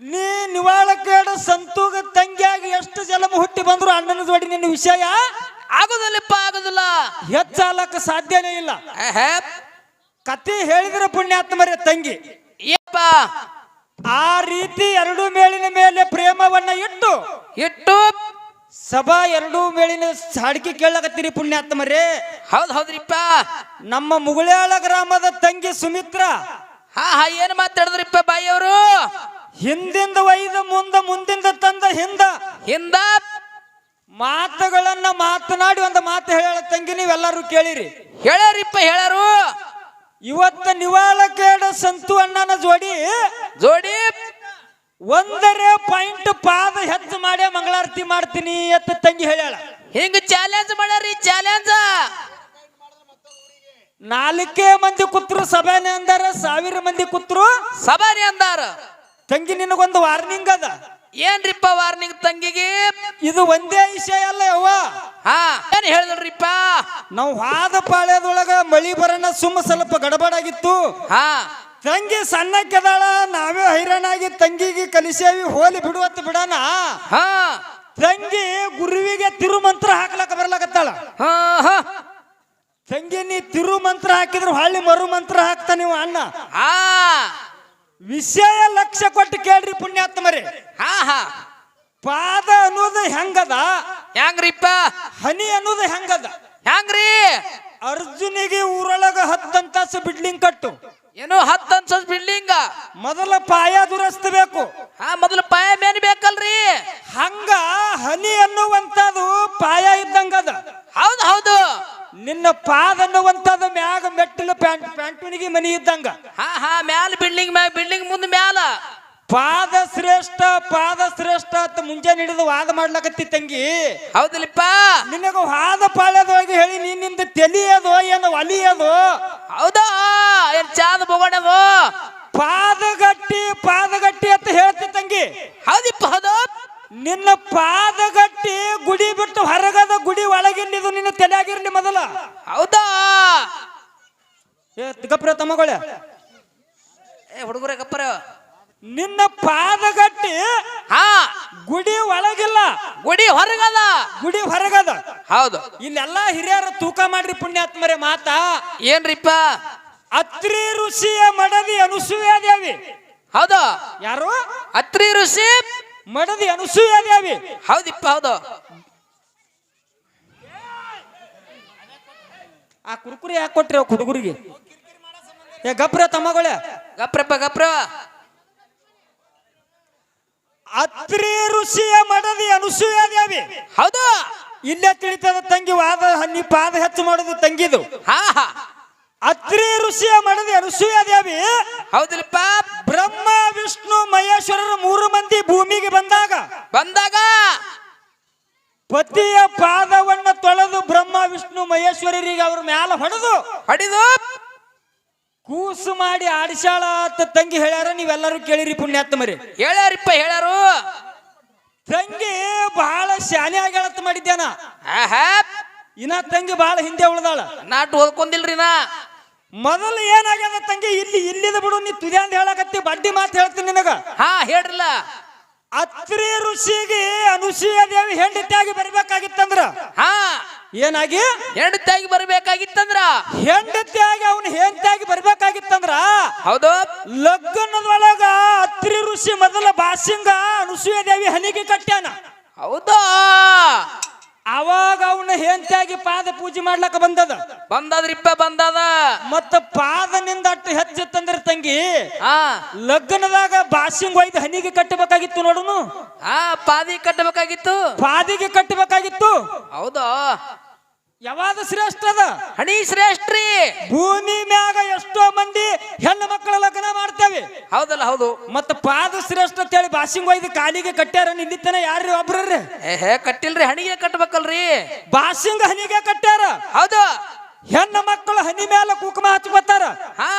ನೀ ನಿವಾಳಕೇಡ ಸಂತೂಗ ತಂಗಿಯಾಗಿ ಎಷ್ಟು ಜಲಮ ಹುಟ್ಟಿ ಬಂದ್ರು ಅಣ್ಣನ ಜೋಡಿ ನಿನ್ನ ವಿಷಯ? ಆಗುದಿಲ್ಲಪ್ಪ ಆಗುದಿಲ್ಲ. ಹೆಚ್ಚಾಲಕ್ಕ ಸಾಧ್ಯನೇ ಇಲ್ಲ. ಕತಿ ಹೇಳಿದ್ರೆ ಪುಣ್ಯಾತ್ಮರೇ ತಂಗಿ. ಏಪ್ಪ ಆ ರೀತಿ ಎರಡು ಮೇಳಿನ ಮೇಲೆ ಪ್ರೇಮವನ್ನ ಇಟ್ಟು ಇಟ್ಟು ಸಭಾ ಎರಡೂ ಮೇಳಿನ ಹಾಡಿಕೆ ಕೇಳಕತ್ತೀರಿ ಪುಣ್ಯಾತ್ಮರೇ. ಹೌದ್ ಹೌದ್ರಿಪ್ಪ. ನಮ್ಮ ಮುಗುಳ್ಯಾಳ ಗ್ರಾಮದ ತಂಗಿ ಸುಮಿತ್ರ. ಹಾ ಹಾ ಏನ್ ಮಾತಾಡಿದ್ರಿಪ್ಪ ಬಾಯಿಯವರು? ಹಿಂದಿಂದ ಒಯ್ದ ಮುಂದ ಮುಂದಿಂದ ತಂದ ಹಿಂದ ಹಿಂದ ಮಾತುಗಳನ್ನ ಮಾತನಾಡಿ ಒಂದು ಮಾತು ಹೇಳ ತಂಗಿ ನೀವೆಲ್ಲರೂ ಕೇಳಿರಿ. ಹೇಳರಿಪ್ಪ ಹೇಳರು. ಇವತ್ತ ನಿವಾಳಕೇಡ ಸಂತು ಅಣ್ಣನ ಜೋಡಿ ಜೋಡಿ ಒಂದರೆ ಪಾಯಿಂಟ್ ಪಾದ ಹೆಚ್ಚು ಮಾಡಿ ಮಂಗಳಾರತಿ ಮಾಡ್ತೀನಿ ಅಂತ ತಂಗಿ ಹೇಳ್ಯಾಳ. ಹಿಂಗ ಚಾಲೆಂಜ್ ಮಾಡ್ಯಾರಿ ಚಾಲೆಂಜ್ ನಾಲ್ಕೇ ಮಂದಿ ಕೂತ್ರು ಸಭೆನೆ ಅಂದಾರ ಸಾವಿರ ಮಂದಿ ಕೂತ್ರು ಸಭೆನೆ ಅಂದಾರ. ತಂಗಿ ನಿನಗೊಂದು ವಾರ್ನಿಂಗ್ ಅದ. ಏನ್ರಿಪ್ಪ ವಾರ್ನಿಂಗ್ ತಂಗಿಗೆ? ಇದು ಒಂದೇ ವಿಷಯ ಅಲ್ಲ ಯವ್ವ. ಹಾ ಏನ್ ಹೇಳಿದ್ರಿಪ್ಪ ನಾವು ಹಾದ ಪಾಳ್ಯದೊಳಗ ಮಳಿ ಬರೋಣ ಸುಮ್ಮ ಸ್ವಲ್ಪ ಗಡಬಡಾಗಿತ್ತು. ಹಾ. ತಂಗಿ ಸಣ್ಣಕ್ಕೆದಾಳ ನಾವೇ ಹೈರಾಣಾಗಿ ತಂಗಿಗೆ ಕಲಿಸೇವಿ ಹೋಲಿ ಬಿಡುವತ್ತ ಬಿಡಣ ಹಾ. ತಂಗಿ ಗುರುವಿಗೆ ತಿರುಮಂತ್ರ ಹಾಕ್ಲಕ್ಕ ಬರ್ಲಾಕತ್ತಾಳ. ಹಾ ಹಾ. ತಂಗಿ ನೀ ತಿರು ಮಂತ್ರ ಹಾಕಿದ್ರು ಹಳ್ಳಿ ಮರು ಮಂತ್ರ ಹಾಕ್ತಾ ನೀವು ಅಣ್ಣ. ಹಾ. ವಿಷಯ ಲಕ್ಷ್ಯ ಕೊಟ್ಟು ಕೇಳ್ರಿ ಪುಣ್ಯಾತ್ಮರೇ. ಹಾ ಹಾ. ಪಾದ ಅನ್ನೋದು ಹೆಂಗದ? ಹೆಂಗ್ರಿಪ್ಪ? ಹನಿ ಅನ್ನೋದು ಹೆಂಗದ? ಹೆಂಗ್ರಿ? ಅರ್ಜುನಿಗೆ ಊರೊಳಗ ಹತ್ತಂತಾಸು ಬಿಡ್ಲಿಂಗ್ ಕಟ್ಟು. ಏನು ಹತ್ತು ಅನ್ಸಸ್ ಬಿಲ್ಡಿಂಗ್ ಮೊದಲ ಪಾಯ ದುರಸ್ತಿಬೇಕು. ಹಾ ಮೊದಲು ಪಾಯ ಮೇನ್ ಬೇಕಲ್ರಿ. ಹಂಗ ಹನಿ ಅನ್ನುವಂತದು ಪಾಯ ಹೌದು ನಿನ್ನ ಪಾದ ಅನ್ನುವಂಥದ್ದು ಮ್ಯಾಗ ಮೆಟ್ಟಿಲು ಪ್ಯಾಂಟ್ ಪ್ಯಾಂಟುನಿಗೆ ಮನಿ ಇದ್ದಂಗ. ಹಾ ಹಾ ಮ್ಯಾಲ ಬಿಲ್ಡಿಂಗ್ ಮ್ಯಾಲ ಬಿಲ್ಡಿಂಗ್ ಮುಂದೆ ಮ್ಯಾಲ. ಪಾದ ಶ್ರೇಷ್ಠ ಪಾದ ಶ್ರೇಷ್ಠ ಅಂತ ಮುಂಜಾನೆ ಹಿಡಿದು ವಾದ ಮಾಡ್ಲಕತ್ತಿ ತಂಗಿ. ಹೌದಿಲ್ಲಪ್ಪ. ನಿನಗ ವಾದ ಪಾಳ್ಯದೊಳಗೆ ಹೇಳಿ ನಿನ್ನಿಂದ ತೆಲಿಯೋದು ಏನು ಒಲಿಯೋದು ಹೌದಾ? ಏನ್ ಚಾದ ಬೊಗಡದು ಪಾದಗಟ್ಟಿ ಪಾದಗಟ್ಟಿ ಅಂತ ಹೇಳ್ತಿ ತಂಗಿ. ಹೌದಿಪ್ಪ ಹೌದು. ನಿನ್ನ ಪಾದಗಟ್ಟಿ ಗುಡಿ ಬಿಟ್ಟು ಹೊರಗದ ಗುಡಿ ಒಳಗಿನಿದು ನಿನ್ನ ತಲೆಯಾಗಿರ್ಲಿ ಮೊದಲ ಹೌದಾ ಏ ಗಪ್ರ ತಮ್ಮಗೊಳೆ. ಏ ಹುಡುಗರೇ ಗಪ್ಪರ. ನಿನ್ನ ಪಾದಗಟ್ಟಿ ಹಾ. ಗುಡಿ ಒಳಗಿಲ್ಲ. ಗುಡಿ ಹೊರಗದ. ಗುಡಿ ಹೊರಗದ. ಹೌದು. ಇಲ್ಲೆಲ್ಲಾ ಹಿರಿಯರ ತೂಕ ಮಾಡ್ರಿ ಪುಣ್ಯಾತ್ಮರೇ ಮಾತಾ. ಏನ್ರಿಪ್ಪ? ಅತ್ರಿ ಋಷಿಯ ಮಡದಿ ಅನುಸೂಯಾದೇವಿ ಹೌದು. ಯಾರು? ಅತ್ರಿ ಋಷಿ? ಮಡದಿ ಅನುಸೂಯಾದೇವಿ ಹೌದಿಪ್ಪ ಹೌದು. ಆ ಕುರ್ಕುರಿ ಯಾಕೆ ಕೊಟ್ರಿ ಹುಡುಗರಿಗೆ? ಏ ಗಪ್ರ ತಮ್ಮಗೊಳೆ. ಗಪ್ರಪ್ಪ ಗಪ್ರ. ಅತ್ರಿ ಋಷಿಯ ಮಡದಿ ಅನುಸೂಯಾದೇವಿ ಹೌದು. ಇಲ್ಲೇ ತಿಳಿತದ ತಂಗಿ ವಾದ ನೀ ಪಾದ ಹೆಚ್ಚು ಮಾಡುದು ತಂಗಿದು. ಹಾ ಹಾ. ಅತ್ರಿ ಋಷಿಯ ಮಡದಿ ಅನುಸೂಯಾದೇವಿ ಹೌದಿಲ್ಲಪ್ಪ. ಬ್ರಹ್ಮ ವಿಷ್ಣು ಮಹೇಶ್ವರರು ಮೂರು ಮಂದಿ ಭೂಮಿಗೆ ಬಂದಾಗ ಬಂದಾಗ ಪತಿಯ ಪಾದವನ್ನ ತೊಳೆದು ಬ್ರಹ್ಮ ವಿಷ್ಣು ಮಹೇಶ್ವರರಿಗೆ ಅವ್ರ ಮ್ಯಾಲ ಹೊಡೆದು ಹೊಡಿದು ಕೂಸು ಮಾಡಿ ಆಡಿಸಾಳ ಅಂತ ತಂಗಿ ಹೇಳ್ಯಾರ ನೀವೆಲ್ಲರೂ ಕೇಳಿರಿ ಪುಣ್ಯಾತ್ಮರಿ ಹೇಳ್ಯಾರಿಪ್ಪ ಹೇಳ್ಯಾರು. ತಂಗಿ ಬಹಳ ಶಾನೆ ಆಗ್ಯಾಳತ್ ಮಾಡಿದ್ಯಾನ. ಆಹಾ. ಇನ್ನ ತಂಗಿ ಬಹಳ ಹಿಂದೆ ಉಳ್ದಾಳ. ನಾಟ್ ಓದ್ಕೊಂಡಿಲ್ರಿ ನಾ. ಮೊದಲು ಏನಾಗ್ಯದ ತಂಗಿ ಇಲ್ಲಿ ಇಲ್ಲಿದ ಬಿಡು ನೀ ತುದಿ ಅಂತ ಹೇಳಕತ್ತಿ ಬಡ್ಡಿ ಮಾತು ಹೇಳ್ತೀನಿ ನಿನಗ. ಹಾ ಹೇಳ್ರಲ್ಲ. ಅತ್ರಿ ಋಷಿಗೆ ಅನುಸೂಯ ದೇವಿ ಹೆಂಡತಿಯಾಗಿ ಬರ್ಬೇಕಾಗಿತ್ತಂದ್ರ. ಹಾ. ಏನಾಗಿ? ಹೆಂಡತಿಯಾಗಿ ಬರ್ಬೇಕಾಗಿತ್ತಂದ್ರ? ಹೆಂಡತಿಯಾಗಿ ಅವನು ಹೆಂಡತಿಯಾಗಿ ಬರ್ಬೇಕಾಗಿತ್ತಂದ್ರ? ಹೌದು. ಲಗ್ನದೊಳಗ ಅತ್ರಿ ಋಷಿ ಮೊದಲ ಬಾಸಿಂಗ ಅನುಸೂಯ ದೇವಿ ಹನಿಗೆ ಕಟ್ಟ್ಯಾನ. ಹೌದಾ. ಅವಾಗ ಅವನ ಹೆಂಡತಿಯಾಗಿ ಪಾದ ಪೂಜೆ ಮಾಡ್ಲಕ್ಕ ಬಂದದ. ಬಂದದ್ರಿಪ್ಪ ಬಂದದ. ಮತ್ತ ಪಾದನಿಂದ ಅಟ್ಟು ಹೆಚ್ಚಿತ್ತಂದ್ರ ತಂಗಿ ಆ ಲಗ್ನದಾಗ ಬಾಸಿಂಗ್ ಒಯ್ದು ಹನಿಗೆ ಕಟ್ಟಬೇಕಾಗಿತ್ತು ನೋಡುನು? ಆ ಪಾದಿ ಕಟ್ಟಬೇಕಾಗಿತ್ತು. ಪಾದಿಗೆ ಕಟ್ಟಬೇಕಾಗಿತ್ತು. ಹೌದಾ. ಯಾವಾಗ ಶ್ರೇಷ್ಠ ಅದ? ಹಣಿ ಶ್ರೇಷ್ಠ್ರಿ ಭೂಮಿ ಮ್ಯಾಗ ಎಷ್ಟೋ ಮಂದಿ ಹೆಣ್ಣು ಮಕ್ಕಳ ಲಗ್ನ ಮಾಡ್ತೇವೆ. ಹೌದಲ್ಲ ಹೌದು. ಮತ್ತ ಪಾದ ಶ್ರೇಷ್ಠ ಅಂತ ಹೇಳಿ ಬಾಸಿಂಗ್ ಒಯ್ದು ಕಾಲಿಗೆ ಕಟ್ಟ್ಯಾರ ನಿಂದಿತ್ತನ ಯಾರ್ರಿ ಒಬ್ರರ್ರಿ? ಹೇ ಕಟ್ಟಿಲ್ರಿ ಹಣಿಗೆ ಕಟ್ಟಬೇಕಲ್ರಿ ಬಾಸಿಂಗ್ ಹನಿಗೆ ಕಟ್ಟ್ಯಾರ. ಹೌದು. ಹೆಣ್ಣು ಮಕ್ಕಳು ಹನಿ ಮ್ಯಾಲ ಕುಕುಮ ಹಚ್ಕೋತಾರ. ಹಾ.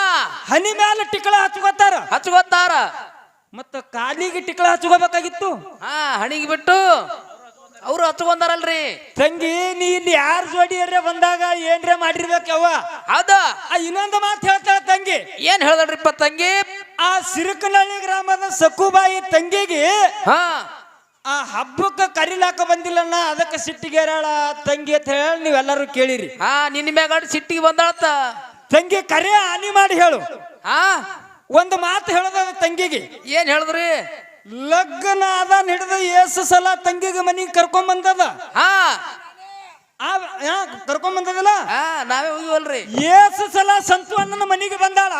ಹನಿ ಮ್ಯಾಲ ಟಿಕಳ ಹಚ್ಕೋತಾರ. ಹಚ್ಕೋತಾರ. ಮತ್ತ ಕಾಲಿಗೆ ಟಿಕಳ ಹಚ್ಕೋಬೇಕಾಗಿತ್ತು. ಹಾ ಹಣಿಗೆ ಬಿಟ್ಟು ಅವ್ರು ಹತ್ಕೊಂಡಾರಲ್ರಿ ತಂಗಿ ನೀ ಇಲ್ಲಿ ಯಾರ ಜೋಡಿಯರೇ ಬಂದಾಗ ಏನ್ರೇ ಮಾಡಿರ್ಬೇಕವ್ವ ಅದ ಆ ಇನ್ನೊಂದು ಮಾತು ಹೇಳ್ತಾಳ ತಂಗಿ. ಏನ್ ಹೇಳ್ದಳ್ರಿಪ್ಪ ತಂಗಿ? ಆ ಸಿರುಕನಹಳ್ಳಿ ಗ್ರಾಮದ ಸಕ್ಕುಬಾಯಿ ತಂಗಿಗೆ ಹಾ. ಆ ಹಬ್ಬಕ್ಕೆ ಕರಿಲಾಕ ಬಂದಿಲ್ಲಣ್ಣ ಅದಕ್ಕೆ ಸಿಟ್ಟಿಗೇರಾಳ ತಂಗಿ ಅಂತ ಹೇಳಿ ನೀವೆಲ್ಲರೂ ಕೇಳಿರಿ. ಹಾ ನಿನ್ನ ಮ್ಯಾಗ ಸಿಟ್ಟಿಗೆ ಬಂದಾಳತ್ತ. ತಂಗಿ ಕರೆ ಹಾನಿ ಮಾಡಿ ಹೇಳು. ಹಾ. ಒಂದು ಮಾತು ಹೇಳೋದ ತಂಗಿಗೆ. ಏನ್ ಹೇಳಿದ್ರಿ? ಲಗ್ನ ಅದನ್ನ ಹಿಡಿದು ಏಸು ಸಲ ತಂಗಿಗೆ ಮನೆಗೆ ಕರ್ಕೊಂಡ್ ಬಂದದ. ಹಾ. ಕರ್ಕೊಂಡ್ ಬಂದದಲ್ಲ? ನಾವೇ ಹೋಗಿವಲ್ರಿ. ಏಸು ಸಲ ಸಂತು ಅಣ್ಣನ ಮನೆಗೆ ಬಂದಾಳ.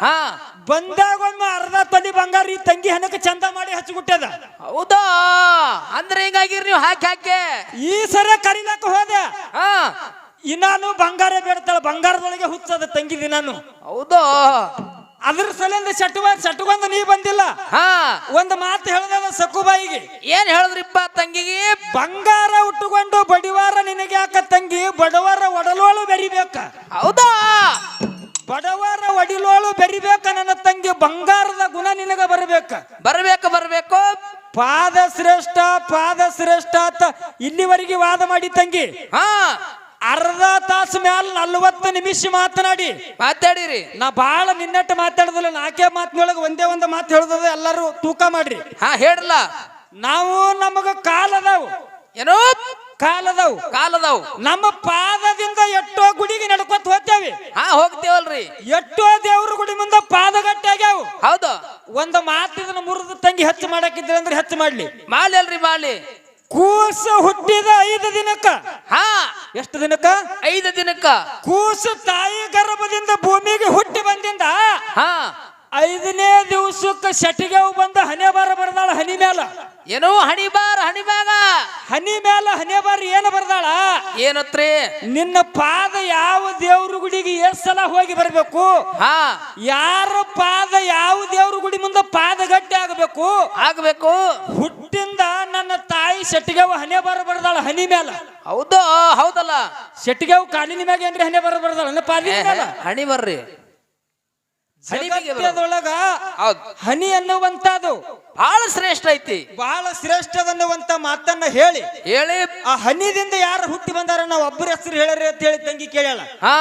ಹಾ. ಬಂದಾಗ ಒಮ್ಮೆ ಅರ್ಧ ತೊಲಿ ಬಂಗಾರ ಈ ತಂಗಿ ಹಣಕ್ಕೆ ಚಂದ ಮಾಡಿ ಹಚ್ಚಿಬಿಟ್ಟದ ಹೌದಾ? ಅಂದ್ರೆ ಹಿಂಗಾಗಿರ್ ನೀವು ಹಾಕಿ ಹಾಕಿ. ಈ ಸರ ಕರಿಲಾಕ ಹೋದೆ. ಹಾ. ಇನ್ನಾನು ಬಂಗಾರ ಬೇಡ್ತಾಳ ಬಂಗಾರದೊಳಗೆ ಹುಚ್ಚದ ತಂಗಿ ದಿನಾನು. ಹೌದಾ? ಅದ್ರ ಸಲಿಂದ ಚಟುವ ಚಟುಗೊಂದ ನೀ ಬಂದಿಲ್ಲ. ಹಾ. ಒಂದು ಮಾತು ಹೇಳದ ಸಕ್ಕುಬಾಯಿಗೆ ಏನ್ ಹೇಳಿದ್ರಿಪ್ಪ ತಂಗಿಗೆ? ಬಂಗಾರ ಉಟ್ಟುಕೊಂಡು ಬಡಿವಾರ ನಿನಗೆ ಯಾಕ ತಂಗಿ? ಬಡವರ ಒಡಲೋಳು ಬೆರಿಬೇಕ. ಹೌದಾ? ಬಡವರ ಒಡಿಲೋಳು ಬೆರಿಬೇಕ ನನ್ನ ತಂಗಿ ಬಂಗಾರದ ಗುಣ ನಿನಗ ಬರಬೇಕ. ಬರಬೇಕು ಬರಬೇಕು? ಪಾದ ಶ್ರೇಷ್ಠ ಪಾದ ಶ್ರೇಷ್ಠ ಅಂತ ಇಲ್ಲಿವರೆಗೆ ವಾದ ಮಾಡಿ ತಂಗಿ. ಹಾ. ಅರ್ಧ ತಾಸು ಮ್ಯಾಲ ನಲ್ವತ್ತು ನಿಮಿಷ ಮಾತನಾಡಿ. ಮಾತಾಡಿರಿ. ನಾ ಬಾಳ ನಿನ್ನಟ್ಟು ಮಾತಾಡುದಿಲ್ಲ ನಾಲ್ಕೇ ಮಾತಿನೊಳಗೆ ಒಂದೇ ಒಂದು ಮಾತು ಹೇಳುದ ಎಲ್ಲರೂ ತೂಕ ಮಾಡ್ರಿ. ಹಾ ಹೇಳಲ್ಲ ನಾವು ನಮಗ ಕಾಲದವು ಏನೋ? ಕಾಲದವು ಕಾಲದವು ನಮ್ಮ ಪಾದದಿಂದ ಎಷ್ಟೋ ಗುಡಿಗೆ ನಡ್ಕೊತ ಹೋಗ್ತೇವಿ. ಹಾ ಹೋಗ್ತೇವಲ್ರಿ. ಎಷ್ಟೋ ದೇವ್ರ ಗುಡಿ ಮುಂದೆ ಪಾದಗಟ್ಟೆ ಆಗ್ಯಾವು. ಹೌದು. ಒಂದು ಮಾತಿದನ್ನ ಮುರಿದ ತಂಗಿ ಹೆಚ್ಚು ಮಾಡಕ್ಕಿದ್ರೆ ಅಂದ್ರೆ ಹೆಚ್ಚು ಮಾಡ್ಲಿ. ಮಾಲಿ ಅಲ್ರಿ ಮಾಲಿ ಕೂಸು ಹುಟ್ಟಿದ ಐದು ದಿನಕ್ಕ. ಹಾ. ಎಷ್ಟು ದಿನಕ್ಕ? ಐದು ದಿನಕ್ಕ. ಕೂಸು ತಾಯಿ ಗರ್ಭದಿಂದ ಭೂಮಿಗೆ ಹುಟ್ಟಿ ಬಂದಿಂದ ಹಾ. ಐದನೇ ದಿವಸಕ್ಕೆ ಶಟಿಗೆವು ಬಂದ ಹನಿ ಬಾರ ಬರ್ದಾಳ ಹನಿ ಮೇಲ ಏನೋ ಹಣಿ ಬಾರ ಹಣಿ ಬಾಗ ಹನಿ ಮೇಲ ಹನಿ ಬಾರ ಏನು ಬರ್ದಾಳ? ಏನತ್ರಿ? ನಿನ್ನ ಪಾದ ಯಾವ ದೇವ್ರ ಗುಡಿಗೆ ಎಷ್ಟ್ ಸಲ ಹೋಗಿ ಬರ್ಬೇಕು? ಹಾ. ಯಾರ ಪಾದ ಯಾವ ದೇವ್ರ ಗುಡಿ ಮುಂದೆ ಪಾದ ಗಟ್ಟಿ ಆಗಬೇಕು? ಆಗ್ಬೇಕು. ಹುಟ್ಟಿಂದ ನನ್ನ ತಾಯಿ ಶೆಟ್ಟಿಗೆವು ಹನಿ ಬಾರ ಬರ್ದಾಳ ಹನಿ ಮೇಲ ಹೌದು ಹೌದಲ್ಲ. ಶೆಟ್ಟಿಗೆವು ಕಾಲಿನ ಮ್ಯಾಗ ಏನ್ರಿ ಹನಿ ಬಾರ ಬರ್ದಾಳ? ನನ್ನ ಏ, ಪಾಲಿನ ಮ್ಯಾಲ. ಹಣಿ ಬರ್ರಿ. ಜಗತ್ತದೊಳಗ ಹನಿ ಅನ್ನುವಂತದು ಬಹಳ ಶ್ರೇಷ್ಠ ಐತಿ. ಬಹಳ ಶ್ರೇಷ್ಠದನ್ನುವಂತ ಮಾತನ್ನ ಹೇಳಿ. ಹೇಳಿ. ಆ ಹನಿದಿಂದ ಯಾರು ಹುಟ್ಟಿ ಬಂದಾರ ನಾವು ಒಬ್ಬರ ಹೆಸರು ಹೇಳ್ರಿ ಅಂತ ಹೇಳಿ ತಂಗಿ ಕೇಳಲ್ಲ ಹಾ.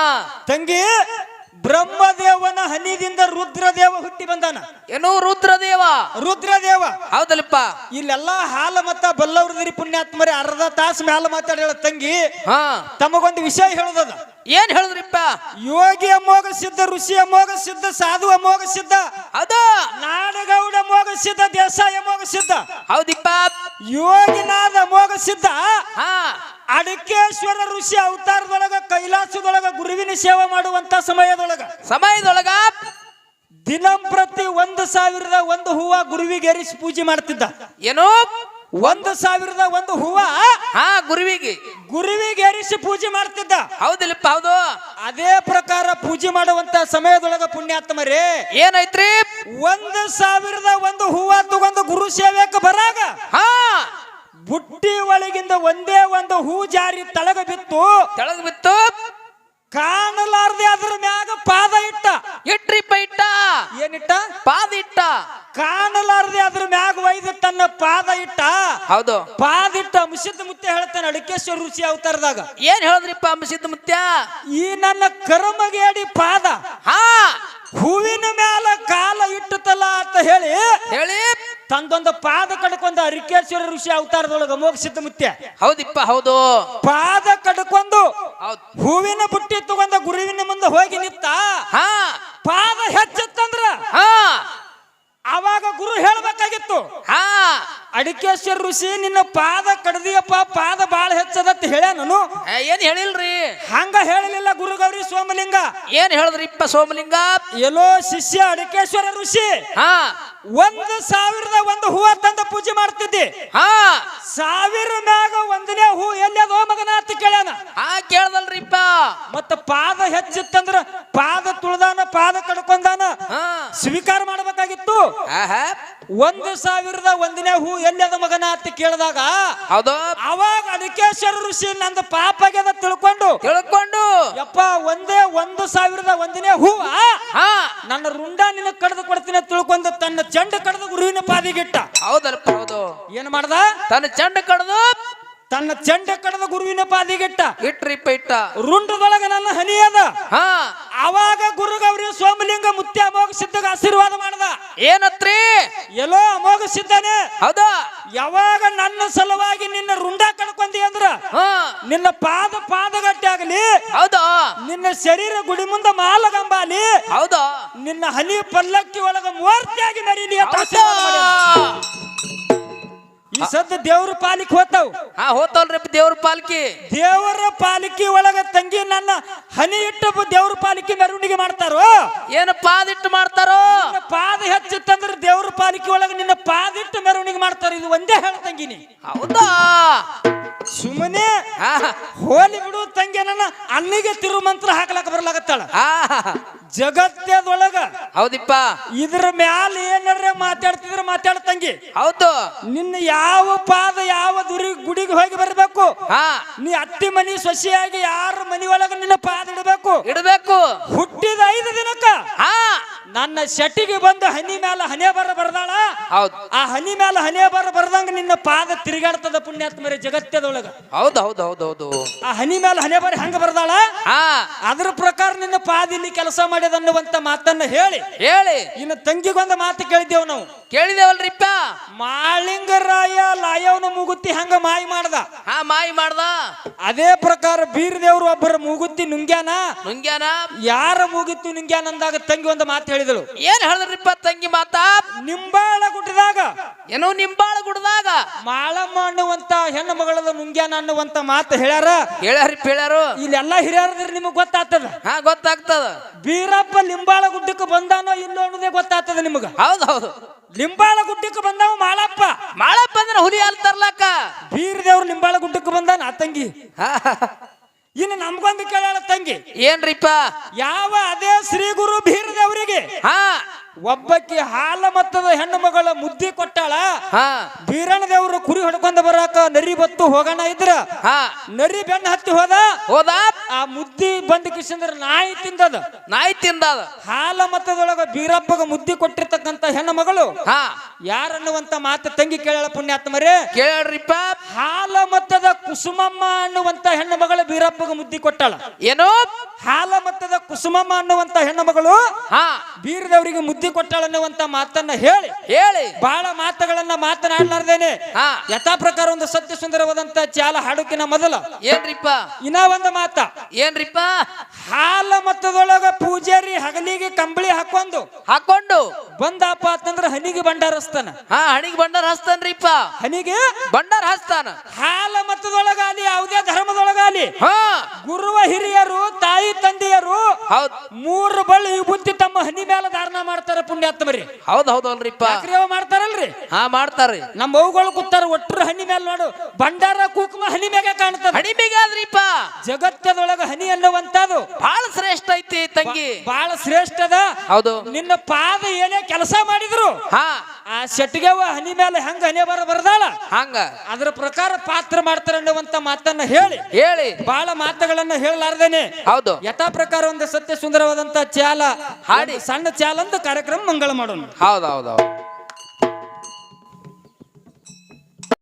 ತಂಗಿ ಬ್ರಹ್ಮದೇವನ ಹನಿದಿಂದ ರುದ್ರದೇವ ಹುಟ್ಟಿ ಬಂದಾನ. ಏನೋ ರುದ್ರದೇವ. ರುದ್ರದೇವ. ಹೌದಲ್ಲಪ್ಪ. ಇಲ್ಲೆಲ್ಲಾ ಹಾಲ ಮತ್ತ ಬಲ್ಲವ್ರದಿರಿ ಪುಣ್ಯಾತ್ಮರಿ ಅರ್ಧ ತಾಸು ಮ್ಯಾಲ ಮಾತಾಡ ತಂಗಿ. ಹಾ. ತಮಗೊಂದು ವಿಷಯ ಹೇಳುದದ. ಏನ್ ಹೇಳಿದ್ರಿಪ್ಪ? ಯೋಗಿ ಅಮೋಘ ಸಿದ್ಧ ಋಷಿ ಅಮೋಘ ಸಿದ್ಧ ಸಾಧು ಅಮೋಘ ಸಿದ್ಧ. ಅದ. ನಾಡಗೌಡ ಅಮೋಘ ಸಿದ್ಧ ದೇಸಾಯ ಅಮೋಘ ಸಿದ್ಧ. ಹೌದಿಪ್ಪ. ಯೋಗಿನಾದ ಅಮೋಘ ಸಿದ್ಧ. ಹಾ. ಅಡಕೇಶ್ವರ ಋಷಿ ಅವತಾರದೊಳಗ ಕೈಲಾಸದೊಳಗ ಗುರುವಿನ ಸೇವೆ ಮಾಡುವಂತ ಸಮಯದೊಳಗ ಸಮಯದೊಳಗ ದಿನಂಪ್ರತಿ ಒಂದು ಸಾವಿರದ ಒಂದು ಹೂವ ಗುರುವಿಗೆ ಏರಿಸಿ ಪೂಜೆ ಮಾಡ್ತಿದ್ದ. ಏನೋ? ಒಂದು ಸಾವಿರದ ಒಂದು ಹೂವ ಹಾ ಗುರುವಿಗೆ. ಗುರುವಿಗೆ ಏರಿಸಿ ಪೂಜೆ ಮಾಡ್ತಿದ್ದ. ಹೌದಿಲ್ಲಪ್ಪ ಹೌದು. ಅದೇ ಪ್ರಕಾರ ಪೂಜೆ ಮಾಡುವಂತ ಸಮಯದೊಳಗ ಪುಣ್ಯಾತ್ಮರೇ ಏನೈತ್ರಿ? ಒಂದು ಸಾವಿರದ ಒಂದು ಹೂವ ತಗೊಂಡು ಗುರು ಸೇವೆಗೆ ಬರಾಗ. ಹಾ. ಬುಟ್ಟಿ ಒಳಗಿಂದ ಒಂದೇ ಒಂದು ಹೂ ಜಾರಿ ತಳಗ ಬಿತ್ತು. ತೆಳಗ್ ಬಿತ್ತು. ಕಾಣಲಾರ್ದೆ ಅದ್ರ ಮ್ಯಾಗ ಪಾದ ಇಟ್ಟ. ಇಟ್ರಿಪ್ಪ ಇಟ್ಟ? ಏನಿಟ್ಟ? ಪಾದ ಇಟ್ಟ. ಕಾಣಲಾರ್ದೆ ಅದ್ರ ಮ್ಯಾಗ ಒಯ್ದು ತನ್ನ ಪಾದ ಇಟ್ಟ. ಹೌದು. ಪಾದ ಇಟ್ಟ ಮುಸಿದ್ ಮುತ್ತೆ ಹೇಳ್ತಾನೆ ಅಡಿಕೇಶ್ವರ ಋಷಿ ಅವತಾರದಾಗ. ಏನ್ ಹೇಳಿದ್ರಿಪ್ಪ ಮುಸಿದ್ ಮುತ್ಯ? ಈ ನನ್ನ ಕರ್ಮಗೇಡಿ ಪಾದ. ಹಾ. ಹೂವಿನ ಮ್ಯಾಲ ಕಾಲ ಇಟ್ಟತಲ್ಲ ಅಂತ ಹೇಳಿ ಹೇಳಿ. ತಂದೊಂದು ಪಾದ ಕಡ್ಕೊಂಡು ಅರಿಕೇಶ್ವರ ಋಷಿ ಅವತಾರದೊಳಗ ಮೋಕ್ಷಿದ್ದ ಮುತ್ಯ. ಹೌದಿಪ್ಪ ಹೌದು. ಪಾದ ಕಡ್ಕೊಂಡು ಹೌದು. ಹೂವಿನ ಬುಟ್ಟಿ ತಗೊಂಡ ಗುರುವಿನ ಮುಂದೆ ಹೋಗಿ ನಿಂತ ಹಾ. ಪಾದ ಹೆಚ್ಚತ್ತಂದ್ರ ಹಾ. ಅವಾಗ ಗುರು ಹೇಳ್ಬೇಕಾಗಿತ್ತು. ಹಾ. ಅಡಿಕೇಶ್ವರ ಋಷಿ ನಿನ್ನ ಪಾದ ಕಡ್ದಿಯಪ್ಪ ಪಾದ ಬಾಳ ಹೆಚ್ಚದತ್ ಹೇಳ್ಯಾನನು ನಾನು. ಏ, ಏನ್ ಹೇಳಿಲ್ರಿ? ಹಂಗ ಹೇಳಲಿಲ್ಲ ಗುರುಗೌರಿ ಸೋಮಲಿಂಗ. ಏನ್ ಹೇಳಿದ್ರಿಪ್ಪ ಸೋಮಲಿಂಗ? ಎಲ್ಲೋ ಶಿಷ್ಯ ಅಡಿಕೇಶ್ವರ ಋಷಿ. ಹಾ. ಒಂದು ಸಾವಿರದ ಒಂದು ಹೂವ ತಂದ ಪೂಜೆ ಮಾಡ್ತಿದ್ದಿ. ಹಾ. ಸಾವಿರ ಮ್ಯಾಗ ಒಂದನೇ ಹೂ ಎಲ್ಲದೋ ಮಗನ ಅಂತ ಕೇಳ್ಯಾನ. ಹಾ ಕೇಳ್ದಲ್ರಿಪ್ಪ ಮತ್ತ ಪಾದ ಹೆಚ್ಚಿತ್ತಂದ್ರ ಪಾದ ತುಳ್ದಾನ ಪಾದ ಕಡ್ಕೊಂಡಾನ ಹಾ. ಸ್ವೀಕಾರ ಮಾಡಬೇಕಾಗಿತ್ತು. ಆಹಾ. ಒಂದು ಸಾವಿರದ ಒಂದನೇ ಹೂ ಎಲ್ಲದ ಮಗನ ಅಂತ ಕೇಳಿದಾಗ ಹೌದು. ಅವಾಗ ಅದಕ್ಕೆ ಋಷಿ ನಂದು ಪಾಪ ಆಗ್ಯದ ತಿಳ್ಕೊಂಡು ತಿಳ್ಕೊಂಡು. ಯಪ್ಪ ಒಂದೇ ಒಂದು ಸಾವಿರದ ಒಂದನೇ ಹೂ ನನ್ನ ರುಂಡ ನಿನ್ನ ಕಡ್ದು ಕೊಡ್ತೀನಿ ತಿಳ್ಕೊಂಡು ತನ್ನ ಚಂಡ ಕಡ್ದು ಗುರುವಿನ ಪಾದಿಗಿಟ್ಟ ಹೌದಲ್ಪ ಹೌದು. ಏನ್ ಮಾಡ್ದ? ತನ್ನ ಚಂಡ ಕಡ್ದು ತನ್ನ ಚಂಡ ಕಡದ ಗುರುವಿನ ಪಾದಿಗಿಟ್ಟ ಇಟ್ರಿಪ್ಪ ಇಟ್ಟ. ರುಂಡದೊಳಗ ನನ್ನ ಹನಿಯದ ಹಾ. ಅವಾಗ ಗುರುಗೌರಿ ಸೋಮಲಿಂಗ ಮುತ್ಯ ಅಮೋಘ ಸಿದ್ಧಗ ಆಶೀರ್ವಾದ ಮಾಡದ. ಏನತ್ರಿ? ಎಲ್ಲೋ ಅಮೋಘ ಸಿದ್ಧನೆ. ಹೌದ? ಯಾವಾಗ ನನ್ನ ಸಲುವಾಗಿ ನಿನ್ನ ರುಂಡ ಕಡ್ಕೊಂಡಿ ಅಂದ್ರ ಹಾ. ನಿನ್ನ ಪಾದ ಪಾದಗಟ್ಟೆ ಆಗಲಿ. ಹೌದಾ? ನಿನ್ನ ಶರೀರ ಗುಡಿ ಮುಂದ ಮಾಲಗಂಬಾಲಿ. ಹೌದಾ? ನಿನ್ನ ಹನಿ ಪಲ್ಲಕ್ಕಿ ಒಳಗ ಮೂರ್ತಿಯಾಗಿ ಮೆರೀಲಿ ಅಂತ ಆಶೀರ್ವಾದ ಮಾಡ್ಯಾನ. ಈ ಸದ್ದ ದೇವ್ರ ಪಾಲಿಕ್ ಹೋತಾವ್. ಹಾ ಹೋತಲ್ರಿ ದೇವ್ರ ಪಾಲ್ಕಿ. ದೇವರ ಪಾಲಿಕೆ ಒಳಗ ತಂಗಿ ನನ್ನ ಹನಿ ಇಟ್ಟು ಬ- ದೇವ್ರ ಪಾಲಿಕೆ ಮೆರವಣಿಗೆ ಮಾಡ್ತಾರೋ? ಏನು ಪಾದಿಟ್ಟು ಮಾಡ್ತಾರೋ? ನಿನ್ನ ಪಾದ ಹೆಚ್ಚಿತ್ತಂದ್ರೆ ದೇವ್ರ ಪಾಲಿಕೆ ಒಳಗ ನಿನ್ನ ಪಾದಿಟ್ಟು ಮೆರವಣಿಗೆ ಮಾಡ್ತಾರ? ಇದು ಒಂದೇ ಹೇಳ ತಂಗಿನಿ ಹೌದಾ? ಸುಮ್ಮನೆ ಹಾ ಹೋಲಿ ಬಿಡು ತಂಗಿ ನನ್ನ. ಅಲ್ಲಿಗೆ ತಿರು ಮಂತ್ರ ಹಾಕ್ಲಾಕ ಬರ್ಲಾಗತ್ತಾಳ ಜಗತ್ತದೊಳಗ ಹೌದಿಪ್ಪ. ಇದ್ರ ಮ್ಯಾಲ ಏನಾರ ಮಾತಾಡ್ತಿದ್ರೆ ಮಾತಾಡ ತಂಗಿ. ಹೌದು. ನಿನ್ನ ಯಾವ ಪಾದ ಯಾವ ದುರಿ ಗುಡಿಗೆ ಹೋಗಿ ಬರ್ಬೇಕು? ಹಾ. ನೀ ಅತ್ತಿ ಮನಿ ಸೊಸಿಯಾಗಿ ಯಾರ ಮನಿ ಒಳಗ ನಿನ್ನ ಪಾದ ಇಡಬೇಕು? ಇಡಬೇಕು. ಹುಟ್ಟಿದ ಐದು ದಿನಕ್ಕ ಹಾ. ನನ್ನ ಶೆಟ್ಟಿಗೆ ಬಂದು ಹನಿ ಮ್ಯಾಲ ಹನಿ ಬರ ಬರ್ದಾಳ? ಹೌದು. ಆ ಹನಿ ಮ್ಯಾಲ ಹನಿ ಬರ ಬರ್ದಂಗ ನಿನ್ನ ಪಾದ ತಿರುಗಾಡ್ತದ ಪುಣ್ಯಾತ್ಮರಿ ಜಗತ್ತದೊಳಗ. ಹೌದು ಹೌದು ಹೌದು ಹೌದು. ಆ ಹನಿ ಮ್ಯಾಲ ಹನಿ ಬರ ಹೆಂಗ ಬರ್ದಾಳ? ಹಾ. ಅದ್ರ ಪ್ರಕಾರ ನಿನ್ನ ಪಾದ ಇಲ್ಲಿ ಕೆಲಸ ಮಾಡ್ಯದ ಅನ್ನುವಂತ ಮಾತನ್ನ ಹೇಳಿ. ಹೇಳಿ. ಇನ್ನು ತಂಗಿಗೊಂದು ಮಾತು ಕೇಳಿದ್ದೇವು ನಾವು. ಕೇಳಿದೇವಲ್ರಿಪ್ಪ ಮಾಳಿಂಗರಾಯ ಲಾಯವನ ಮೂಗುತ್ತಿ ಹಂಗ ಮಾಯಿ ಮಾಡ್ದ. ಹಾ ಮಾಯಿ ಮಾಡ್ದ. ಅದೇ ಪ್ರಕಾರ ಬೀರದೇವ್ರು ಒಬ್ಬರು ಮೂಗುತ್ತಿ ನುಂಗ್ಯಾನ? ನುಂಗ್ಯಾನ? ಯಾರ ಮುಗಿತು ನುಂಗ್ಯಾನ ಅಂದಾಗ ತಂಗಿ ಒಂದು ಮಾತು ಹೇಳಿದಳು. ಏನ್ ಹೇಳಿದ್ರಿಪ್ಪ ತಂಗಿ ಮಾತಾ? ನಿಂಬಾಳ ಗುಡ್ಡದಾಗ. ಏನೋ ನಿಂಬಾಳ ಗುಡ್ಡದಾಗ. ಮಾಳಮ್ಮ ಅನ್ನುವಂತ ಹೆಣ್ಣು ಮಗಳದ ನುಂಗ್ಯಾನ ಅನ್ನುವಂತ ಮಾತು ಹೇಳ್ಯಾರ. ಹೇಳ್ಯಾರಿಪ್ಪ ಹೇಳ್ಯಾರು. ಇಲ್ಲೆಲ್ಲ ಹಿರಿಯರದ್ರ ನಿಮಗ್ ಗೊತ್ತಾಗ್ತದ. ಹಾ ಗೊತ್ತಾಗ್ತದ. ಬೀರಪ್ಪ ಲಿಂಬಾಳ ಗುಡ್ಡಕ್ಕೆ ಬಂದಾನೋ ಇಲ್ಲೋ ಅನ್ನೋದೇ ಗೊತ್ತಾಗ್ತದ ನಿಮಗ. ಹೌದು ಹೌದು. ಲಿಂಬಾಳ ಗುಡ್ಡಕ್ಕೆ ಬಂದಾವ ಮಾಳಪ್ಪ. ಮಾಳಪ್ಪ ಅಂದ್ರೆ ಹುಲಿ ಹಾಲು ತರ್ಲಾಕ ಬೀರದೇವ್ರು ಲಿಂಬಾಳ ಗುಡ್ಡಕ್ಕೆ ಬಂದಾನ ಆ ತಂಗಿ. ಹಾ, ಇನ್ನು ನಮ್ಗೊಂದು ಕೇಳ ತಂಗಿ. ಏನ್ರಿಪ್ಪ? ಯಾವ ಅದೇ ಶ್ರೀ ಗುರು ಬೀರದೇವರಿಗೆ ಹಾ. ಒಬ್ಬಕ್ಕೆ ಹಾಲ ಮತ್ತದ ಹೆಣ್ಣು ಮಗಳ ಮುದ್ದಿ ಕೊಟ್ಟಾಳ ಹಾ. ಬೀರಣ ದೇವರು ಕುರಿ ಹೊಡ್ಕೊಂಡ್ ಬರಾಕ ನರಿ ಬತ್ತು ಹೋಗೋಣ ಇದ್ರ. ಹಾ. ನರಿ ಬೆನ್ನ ಹತ್ತಿ ಹೋದ? ಹೋದ. ಆ ಮುದ್ದಿ ಬಂದ ಕಿಸಂದ್ರ ನಾಯಿ ತಿಂದದ. ನಾಯಿ ತಿಂದದ. ಹಾಲ ಮತದೊಳಗ ಬೀರಪ್ಪಗ ಮುದ್ದಿ ಕೊಟ್ಟಿರ್ತಕ್ಕಂತ ಹೆಣ್ಣು ಮಗಳು. ಹಾ. ಯಾರನ್ನುವಂತ ಮಾತು ತಂಗಿ ಕೇಳಳ ಪುಣ್ಯಾತ್ಮರೇ? ಕೇಳ್ರಿಪ್ಪ. ಹಾಲ ಮತದ ಕುಸುಮಮ್ಮ ಅನ್ನುವಂತ ಹೆಣ್ಣು ಮಗಳು ಬೀರಪ್ಪಗ ಮುದ್ದಿ ಕೊಟ್ಟಾಳ. ಏನೋ. ಹಾಲ ಮತದ ಕುಸುಮಮ್ಮ ಅನ್ನುವಂತ ಹೆಣ್ಣು ಮಗಳು ಹಾ. ಬೀರದವರಿಗೆ ಮುದ್ದಿ ಕೊಟ್ಟಾಳ ಅನ್ನುವಂತ ಮಾತನ್ನ ಹೇಳಿ. ಹೇಳಿ. ಬಹಳ ಮಾತುಗಳನ್ನ ಮಾತನಾಡ್ಲಾರ್ದೇನೆ. ಹಾ. ಯಥಾ ಪ್ರಕಾರ ಒಂದು ಸತ್ಯ ಸುಂದರವಾದಂತ ಚಾಲ ಹಾಡುಕಿನ ಮೊದಲ. ಏನ್ರಿಪ್ಪ? ಇನ್ನ ಒಂದು ಮಾತ. ಏನ್ರಿಪ್ಪ? ಹಾಲ ಮತದೊಳಗ ಪೂಜಾರಿ ಹಗಲಿಗೆ ಕಂಬಳಿ ಹಾಕೊಂಡು. ಹಾಕೊಂಡು. ಬಂದಪ್ಪ ಅಂತಂದ್ರ ಹನಿಗೆ ಭಂಡಾರಸ್ತಾನ ಹಾ ಹಣಿಗೆ ಬಂಡಾರ ಹಸ್ತಾನ್ರಿಪ್ಪ ಹನಿಗೆ ಬಂಡಾರ ಹಸ್ತಾನ ಹಾಲ ಮತದೊಳಗಾಲಿ ಯಾವುದೇ ಧರ್ಮದೊಳಗಾಲಿ. ಹಾ. ಗುರುವ ಹಿರಿಯರು ತಾಯಿ ತಂದೆಯರು ಹೌದ್. ಮೂರು ಬಳ್ಳಿ ಬುದ್ಧಿ ತಮ್ಮ ಹನಿ ಮೇಲೆ ಧಾರಣ ಮಾಡ್ತಾರ ಪುಣ್ಯಾತ್ಮರಿ ಹೌದ್ ಹೌದು ಅಲ್ರಿಪ್ಪ ಯಾಕ್ರಿ ಅವ ಮಾಡ್ತಾರಲ್ರಿ? ಹಾ ಮಾಡ್ತಾರ್ರಿ. ನಮ್ಮ ಅವುಗಳು ಕೂತಾರ ಒಟ್ಟರು ಹನಿ ಮೇಲೆ ನೋಡು. ಭಂಡಾರ ಕುಂಕುಮ ಹನಿ ಮ್ಯಾಗ ಕಾಣ್ತದ. ಹಣಿಮಿಗಾದ್ರಿಪ್ಪ ಜಗತ್ತದೊಳಗ ಹನಿ ಅನ್ನುವಂತದು ಬಹಳ ಶ್ರೇಷ್ಠ ಐತಿ ತಂಗಿ. ಬಹಳ ಅದ. ಹೌದು. ನಿನ್ನ ಪಾದ ಏನೇ ಕೆಲಸ ಮಾಡಿದ್ರು. ಹಾ. ಆ ಶೆಟ್ಟಿಗೆವ ಹನಿ ಮೇಲೆ ಹೆಂಗ ಹನಿ ಬರ ಬರ್ದಾಳ? ಹಂಗ. ಅದ್ರ ಪ್ರಕಾರ ಪಾತ್ರ ಮಾಡ್ತಾರ ಅನ್ನುವಂತ ಮಾತನ್ನ ಹೇಳಿ. ಹೇಳಿ. ಬಹಳ ಮಾತುಗಳನ್ನ ಹೇಳಲಾರ್ದೇನೆ. ಹೌದು. ಯಥಾ ಪ್ರಕಾರ ಒಂದು ಸತ್ಯ ಸುಂದರವಾದಂತ ಚಾಲ ಹಾಡಿ. ಸಣ್ಣ ಚಾಲ ಅಂತ ಕಾರ್ಯಕ್ರಮ ಮಂಗಳ ಮಾಡೋಣ. ಹೌದು ಹೌದು ಹೌದು.